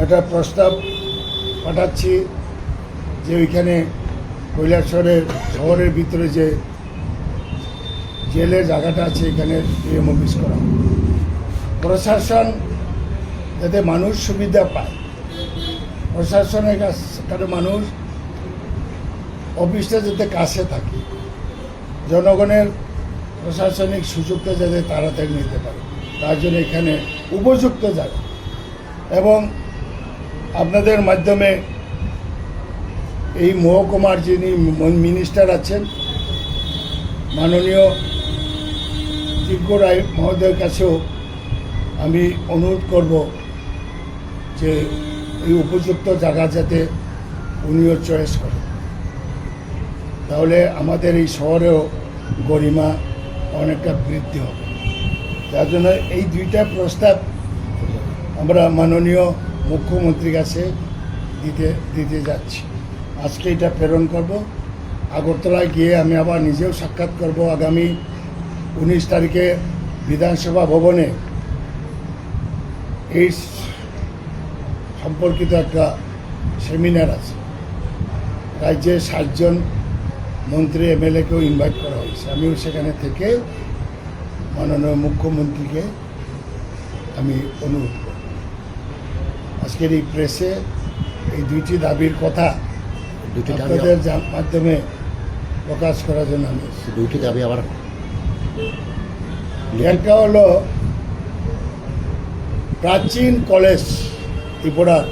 একটা প্রস্তাব পাঠাচ্ছি যে ওইখানে কৈলাসরের শহরের ভিতরে যে জেলের জায়গাটা আছে, এখানে পিএম অফিস করা প্রশাসন যাতে মানুষ সুবিধা পায়। প্রশাসনের কাছে মানুষ অফিসটা যাতে কাছে থাকে। জনগণের প্রশাসনিক সুযোগটা যাতে তাড়াতাড়ি নিতে পারে। তার জন্য এখানে উপযুক্ত জায়গা। এবং আপনাদের মাধ্যমে এই মহকুমার যিনি মিনিস্টার আছেন, মাননীয় দিব্য রায় মহোদয়ের কাছেও আমি অনুরোধ করব যে এই উপযুক্ত জায়গা যাতে উনিও চয়েস করেন। তাহলে আমাদের এই শহরেও গরিমা অনেকটা বৃদ্ধি হবে। যার জন্য এই দুইটা প্রস্তাব আমরা মাননীয় মুখ্যমন্ত্রীর কাছে দিতে দিতে যাচ্ছি। আজকে এটা প্রেরণ করব। আগরতলায় গিয়ে আমি আবার নিজেও সাক্ষাৎ করব আগামী উনিশ তারিখে বিধানসভা ভবনে। এই সম্পর্কিত একটা সেমিনার আছে। রাজ্যের সাতজন মন্ত্রী, এমএলএকেও ইনভাইট করা হয়েছে। আমিও সেখানে থেকে মাননীয় মুখ্যমন্ত্রীকে আমি অনুরোধ আজকের এই প্রেসে এই দুইটি দাবির কথা দুটি দাবি আপনাদের মাধ্যমে প্রকাশ করার জন্য আমি। দুইটি দাবি আবার? একটা হলো প্রাচীন কলেজ ত্রিপুরার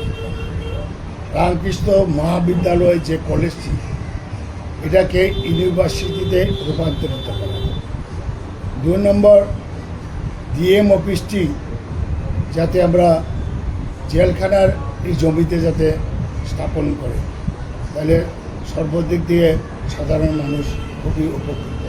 রামকৃষ্ণ মহাবিদ্যালয় যে কলেজটি এটাকে ইউনিভার্সিটিতে রূপান্তরিত করা দুই নম্বর ডিএম অফিসটি যাতে আমরা জেলখানার এই জমিতে যাতে স্থাপন করে তাহলে সর্বদিক দিয়ে সাধারণ মানুষ খুবই উপকৃত।